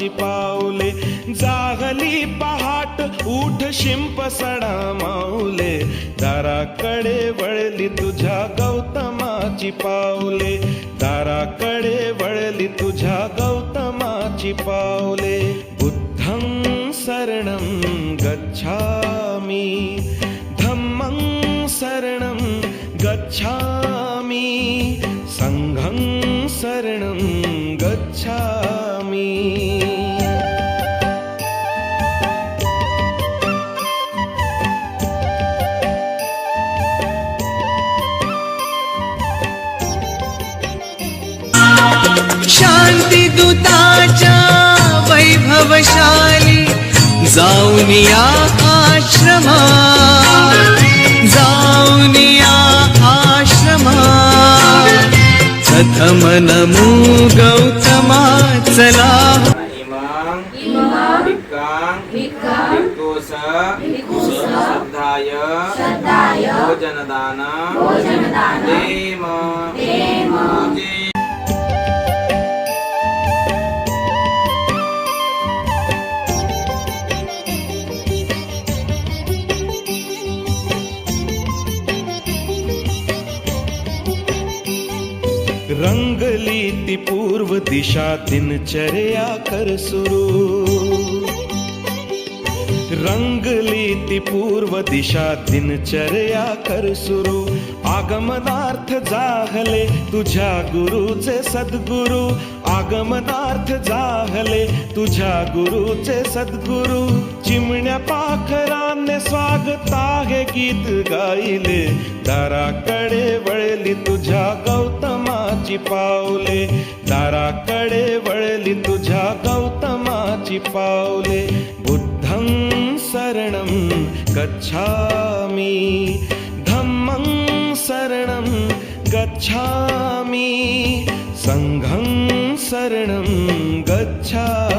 गौतमाची पावले जागली पहाट उठ शिंप सडा माऊले दाराकडे वळली तुझ्या गौतमाची पावले. दाराकडे वळली तुझ्या गौतमाची पावले. बुद्धं शरणं गच्छामि. धम्मं शरणं गच्छामि. सङ्घं शरणं गच्छामि. शान्तिदूताच्या वैभवशाली जाऊन या आश्रमा जाऊन या आश्रमा प्रथम नमो गौतमा चला श्रद्धाय भोजनदान रंगली ती पूर्व दिशा दिनचर्या कर सुरू। रंगली ती पूर्व दिशा दिनचर्या कर सुरू। आगमनार्थ जाहले तुझ्या गुरुचे सद्गुरु। आगमनार्थ जाहले तुझ्या गुरुचे सद्गुरु। चिमण्या पाखराने स्वागत आहे गीत गायले। दाराकडे वळली तुझ्या गौतम गौतमाची पावले. दाराकडे वळली तुझ्या गौतमाची पावले. बुद्धं शरणं गच्छामि. धम्मं शरणं गच्छामि. सङ्घं शरणं गच्छामि.